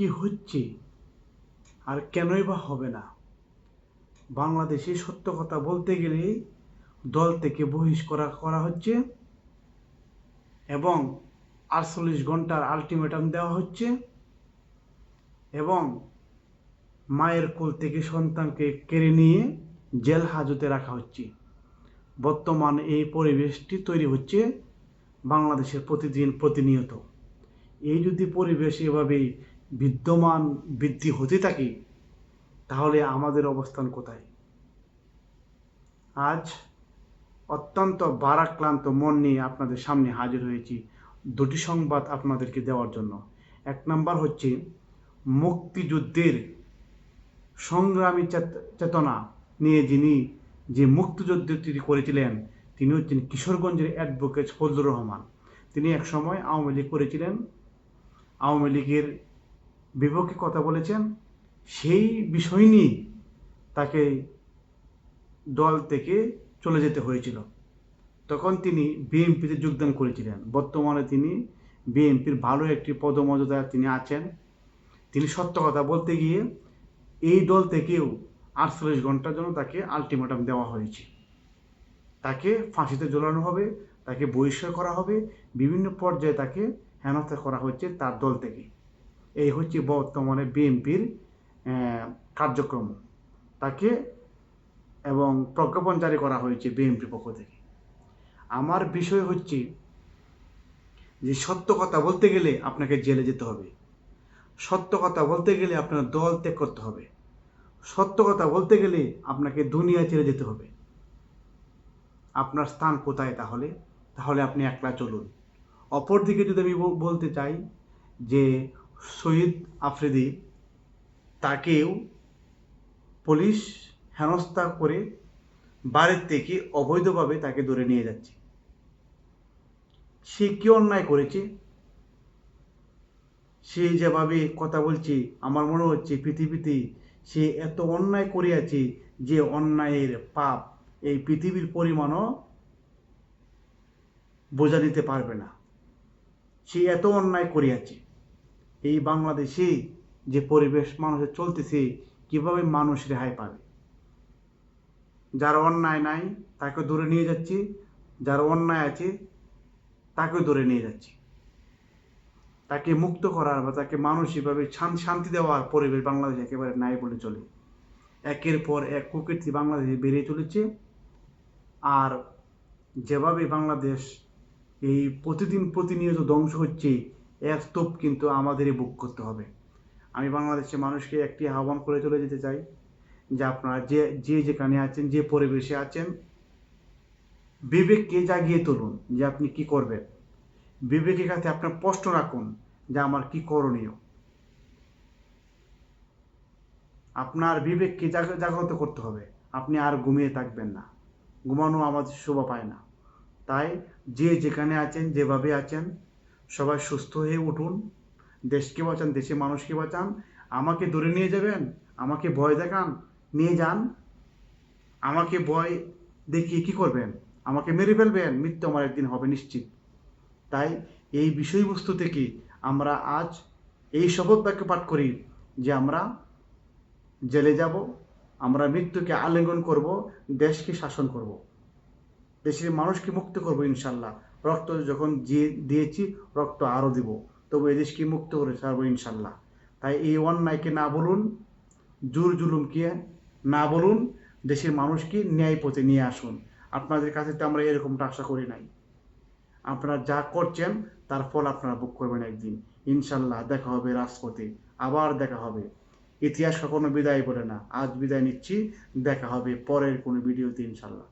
কি হচ্ছে? আর কেনই বা হবে না? বাংলাদেশে সত্য কথা বলতে গেলে দল থেকে বহিষ্কার করা হচ্ছে এবং আটচল্লিশ ঘণ্টার আলটিমেটাম দেওয়া হচ্ছে এবং মায়ের কোল থেকে সন্তানকে কেড়ে নিয়ে জেল হাজতে রাখা হচ্ছে। বর্তমান এই পরিবেশটি তৈরি হচ্ছে বাংলাদেশের প্রতিদিন প্রতিনিয়ত। এই যদি পরিবেশ এভাবেই বিদ্যমান বৃদ্ধি হতে থাকে, তাহলে আমাদের অবস্থান কোথায়? আজ অত্যন্ত বারাক্লান্ত মন নিয়ে আপনাদের সামনে হাজির হয়েছি। দুটি সংবাদ আপনাদেরকে দেওয়ার জন্য। এক নাম্বার হচ্ছে, মুক্তিযুদ্ধের সংগ্রামী চেত- চেতনা নিয়ে যিনি যে মুক্তিযুদ্ধটি করেছিলেন, তিনি হচ্ছেন কিশোরগঞ্জের অ্যাডভোকেট ফজলুর রহমান। তিনি এক সময় আওয়ামী লীগ করেছিলেন। আওয়ামী লীগের বিপক্ষে কথা বলেছেন, সেই বিষয় নিয়ে তাকে দল থেকে চলে যেতে হয়েছিল। তখন তিনি বিএনপিতে যোগদান করেছিলেন। বর্তমানে তিনি বিএনপির ভালো একটি পদমর্যাদায় তিনি আছেন। তিনি সত্য কথা বলতে গিয়ে এই দল থেকেও আটচল্লিশ ঘণ্টার জন্য তাকে আলটিমেটাম দেওয়া হয়েছে। তাকে ফাঁসিতে ঝোলানো হবে, তাকে বহিষ্কার করা হবে, বিভিন্ন পর্যায়ে তাকে হেনস্থা করা হচ্ছে তার দল থেকে। এই হচ্ছে বর্তমানে বিএনপির কার্যক্রম। তাকে এবং প্রজ্ঞাপন জারি করা হয়েছে বিএনপির পক্ষ থেকে। আমার বিষয় হচ্ছে যে সত্য কথা বলতে গেলে আপনাকে জেলে যেতে হবে। সত্য কথা বলতে গেলে আপনার দল ত্যাগ করতে হবে। সত্য কথা বলতে গেলে আপনাকে দুনিয়া ছেড়ে যেতে হবে। আপনার স্থান কোথায় তাহলে? তাহলে আপনি একলা চলুন। অপরদিকে যদি আমি বলতে চাই যে শহীদ আফ্রিদি তাকেও পুলিশ হেনস্থা করে বাড়ির থেকে অবৈধভাবে তাকে ধরে নিয়ে যাচ্ছে। সে কি অন্যায় করেছে? সে যেভাবে কথা বলছে, আমার মনে হচ্ছে পৃথিবীতে সে এত অন্যায় করিয়াছে যে অন্যায়ের পাপ এই পৃথিবীর পরিমাণও বোঝা নিতে পারবে না। সে এত অন্যায় করিয়াছে এই বাংলাদেশে যে পরিবেশ মানুষের চলতেছে, কীভাবে মানুষ রেহাই পাবে? যার অন্যায় নাই তাকে দূরে নিয়ে যাচ্ছি। যার অন্যায় আছে তাকে ধরে নিয়ে যাচ্ছি। তাকে মুক্ত করার বা তাকে মানসিকভাবে শান- শান্তি দেওয়ার পরিবেশ বাংলাদেশে একেবারে নাই বলে চলে। একের পর এক কুকীর্তি বাংলাদেশে বেড়ে চলেছে। আর যেভাবে বাংলাদেশ এই প্রতিদিন প্রতিনিয়ত ধ্বংস হচ্ছে এর স্তূপ কিন্তু আমাদেরই বুক করতে হবে। আমি বাংলাদেশের মানুষকে একটি আহ্বান করে চলে যেতে চাই যে আপনারা যে যে যেখানে আছেন, যে পরিবেশে আছেন, বিবেককে জাগিয়ে তুলুন যে আপনি কি করবেন। বিবেকের কাছে আপনার প্রশ্ন রাখুন যে আমার কি করণীয়। আপনার বিবেককে জাগ- জাগ্রত করতে হবে। আপনি আর ঘুমিয়ে থাকবেন না। ঘুমানো আমাদের শোভা পায় না। তাই যে যেখানে আছেন, যেভাবে আছেন সবাই সুস্থ হয়ে উঠুন। দেশকে বাঁচান, দেশের মানুষকে বাঁচান। আমাকে দূরে নিয়ে যাবেন, আমাকে ভয় দেখান, নিয়ে যান। আমাকে ভয় দেখিয়ে কি করবেন? আমাকে মেরে ফেলবেন, মৃত্যু আমার একদিন হবে নিশ্চিত। তাই এই বিষয়বস্তু থেকে আমরা আজ এই শপথ বাক্য পাঠ করি যে আমরা জেলে যাব, আমরা মৃত্যুকে আলিঙ্গন করব, দেশকে শাসন করব। দেশের মানুষকে মুক্ত করব ইনশাল্লাহ। রক্ত যখন দিয়েছি, রক্ত আরও দিব। তবু এই দেশকে মুক্ত করে ছাড়বো ইনশাল্লাহ। তাই এই অন্যায়কে না বলুন, জোর জুলুমকে না বলুন, দেশের মানুষকে ন্যায় পথে নিয়ে আসুন। আপনাদের কাছে তো আমরা এরকমটা আশা করি নাই। আপনারা যা করছেন, তার ফল আপনারা ভোগ করবেন একদিন। ইনশাল্লাহ দেখা হবে রাজপথে, আবার দেখা হবে। ইতিহাস কখনো বিদায় বলে না, আজ বিদায় নিচ্ছি, দেখা হবে পরের কোনো ভিডিওতে ইনশাল্লাহ।